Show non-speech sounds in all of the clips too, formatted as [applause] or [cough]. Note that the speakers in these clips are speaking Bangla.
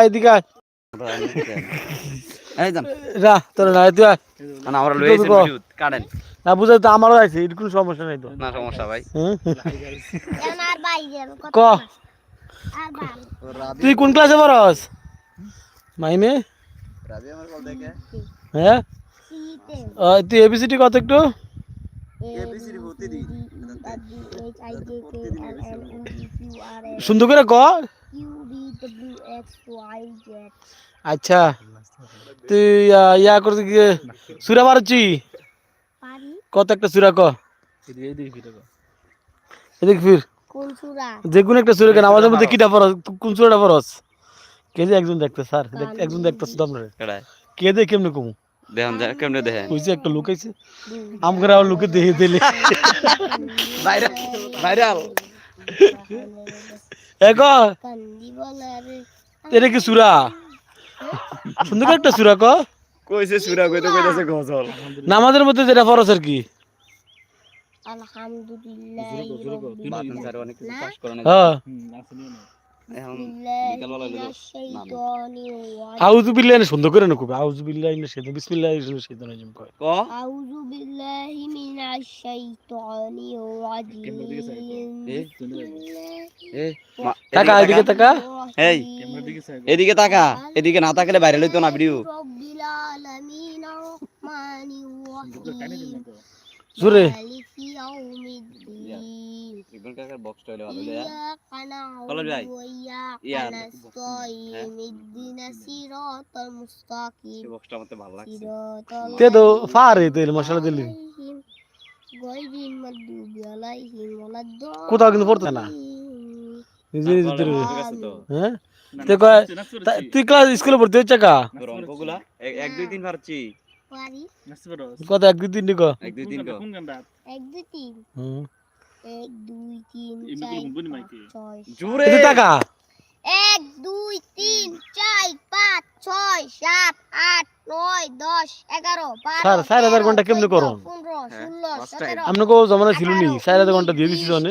এদিকে তোর না তুই না আমরা লই আইছি ক? কাটেন না বুঝাই তো আমারও আছে এর কোনো সমস্যা নাই তো। না সমস্যা ভাই। কত ক তুই কোন ক্লাসে পড়স মাইনে রাবি আমার কল দেখে হ্যাঁ তুই এবিসিটি কত একটু এবিসিডি ভর্তি দি H I J K L M N P Q R S সুন্দর করে ক? Q B W X Y Z আচ্ছা তুই আহ, ইয়া করতে গিয়ে সুরা মারছি পারি কত একটা সুরা ক এদিক ফির কোন সুরা যে কোনো একটা সুরা কেন আমাদের মধ্যে কিটা পড়স তু কোন সুরাটা পড়স কে যে একজন দেখতে স্যার? দেখ- একজন দেখতেছ তো আপনারা কেডায় কে দে কেমনে কমু? দেখুন যা কেমনে দেখেন। কইছে একটা লোক আইছে। আম করে আবার লোকে দেখে দিলে। ভাইরাল। ভাইরাল। এক এটা কি সুরা? সুন্দর করে একটা সুরা ক। কইছে সুরা কইতে কইতাছে গজল। নামাজের মধ্যে যেটা ফরস আর কি। আলহামদুলিল্লাহ বাতন স্যার অনেক কিছু পাস করে না এখন আউযু বিল্লাহি সুন্দর করে না আউযু বিল্লাহি না সেদিন বিসমিল্লাহির শাইতানির রাজিম কয় ক? আউযু বিল্লাহি মিনাশ শাইতানির রাজিম। এ এ তাকা এদিকে তাকা। এই এদিকে তাকা। এদিকে না তাকালে বাইরে লইতো না ভিডিও। রব্বিল আলামিন রহমানির রহিম। জোরে মালিকি কাকার বক্সটা হলে ভালো ইয়াকা বলো ভাই। না'বুদু ওয়া ইয়াকা ইয়া। সিরাতাল মুস্তাকিম বক্সটা আমার ভালো লাগছে তে তো ফারে তো মশলা দিলি আলাইহিম গায়রিল আলাইহিম ওয়ালাদ-দাল্লিন কোথাও কিন্তু পড়তে না। নিজে নিজে তোর- ঠিক আছে তো হ্যাঁ তে কয় তুই ক্লাস স্কুলে পড়তে হচ্ছে কা অঙ্কগুলা পারছি পারি কত? এক দুই তিন নি এক দুই তিন কো। এক দুই তিন। হুম। এক দুই তিন চার পাঁচ, ছয় জোরে এদিকে এক দুই তিন চার পাঁচ ছয় সাত আট নয় দশ এগারো স্যার, চার হাজার ঘণ্টা কেমনে করো? আপনি কো জমানা ছিল নি। চার হাজার ঘণ্টা দিয়ে দিছি জনে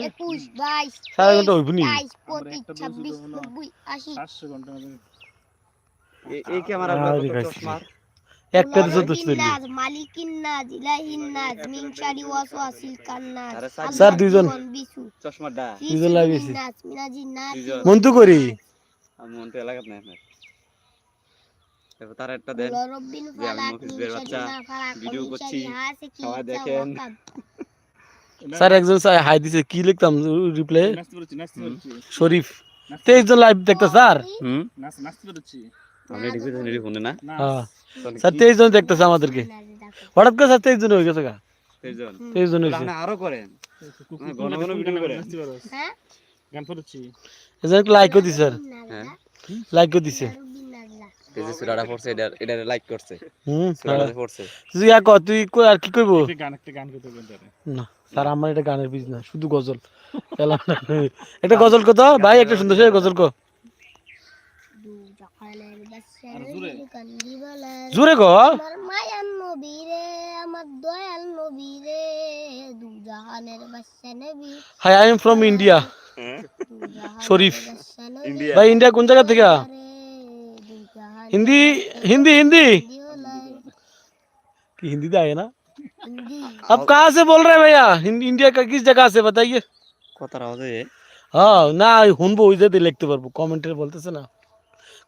বাইশ চার হাজার ঘণ্টা হইব নি? ছাব্বিশ নব্বই আশি। এ- এই ক্যামেরা একটা স্যার, দুইজন। দুইজন লাগিয়েছি। মন্তু করি। মন এলাকাত নাই আপনার। এবার তার একটা দেন। যে আমি ফালাক মফিজ বের শারি বাচ্চা, ভিডিও করছি, সবাই দেখেন। স্যার একজন স্যার হাই দিছে কি লিখতাম শরীফ। তেইশ জন লাইভ দেখতে স্যার। হুম? হ্যাঁ। স্যার তেইশ জন দেখতেছে আমাদেরকে। হঠাৎ করে স্যার তেইশ জন হয়ে গেছে গা। তেইশ জন। হয়েছে। আরও করেন। হ্যাঁ? দিছে স্যার। দিছে রব্বিন নাজলা এই যে সুরাটা পড়ছে এটা এটা লাইক করছে। হুম সুরাটা পড়ছে। তুই কর তুই কই আর কি কইব? না স্যার আমার এটা গানের বিজনেস শুধু গজল। একটা গজল কত? ভাই একটা সুন্দর গজল কো জোরে গো আমার মায়ার নবী রে আমার দয়াল নবী রে দু জাহানের বাদশা নবী hi I am from India Sharif ভাই ইন্ডিয়া কোন জায়গা থেকে হিন্দি হিন্दी हिंदी की हिंदी तो आए ना आप कहाँ से बोल रहे हैं भैया इंडिया का किस जगह से बताइए কত রাওজে হ্যাঁ না শুনবো ওই যে লিখতে পারবো কমেন্টে বলতেছে না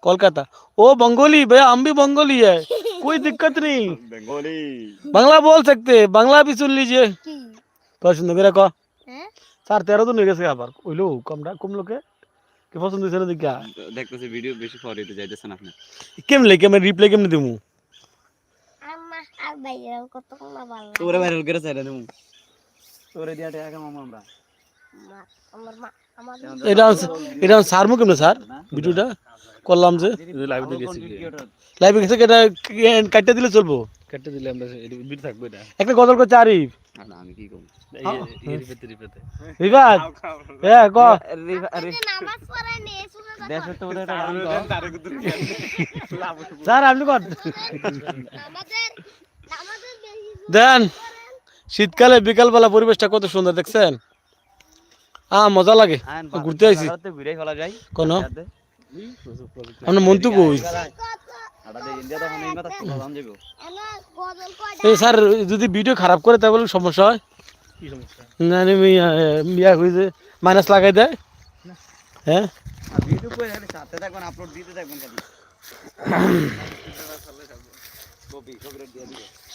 कोलकाता ओ बंगोली भैया हम भी बंगोली है [laughs] कोई दिक्कत नहीं বেঙ্গলি बांग्ला बोल सकते हैं बांग्ला भी सुन लीजिए কি পছন্দ করে ক হ্যাঁ স্যার তেরো দিন হয়ে গেছে আবার ওইলো কমটা কম লোকে কে পছন্দ হয়েছে না দেখা দেখতেছি ভিডিও বেশি ফরওয়ার্ড যাইতেছেন আপনি কেমনে কেমন রিপ্লাই কেমনে দিমু আমার আর বাইরে কত কোনা ভালো লাগে। তোরে ভাইরাল করে চাইলে দেবো তোরে দিয়া টাকা মামা আমরা মা আমার মা আমার এটা এটা সারমু কেমনে স্যার? ভিডিওটা করলাম যে লাইভে গেছি লাইভে গেছে এটা কাটতে দিলে চলবো? কেটে দিলে আমরা থাকব এটা। একটা গজল করছে আরিফ। আমি কি করব? রিপেতে রিপেতে হ্যাঁ ক। স্যার আপনি কর। দেন। শীতকালে বিকালবেলা পরিবেশটা কত সুন্দর দেখছেন? মজা লাগে। ঘুরতে আইছি। কোন? আমার কয়টা এই স্যার যদি ভিডিও খারাপ করে তাহলে সমস্যা হয়। কি সমস্যা? না ইয়া হয়েছে মাইনাস লাগাই দেয়। হ্যাঁ?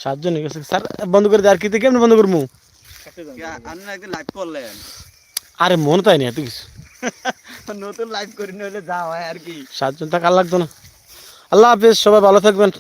সাতজন স্যার বন্ধ করে দেয় আর কি কেমন বন্ধ করব একদিন লাইভ করলেন। আরে মনে তাই না এত কিছু। নতুন লাইভ করি নইলে যা হয় আর কি। সাতজন থাকা লাগতো না। আল্লাহ হাফেজ সবাই ভালো থাকবেন।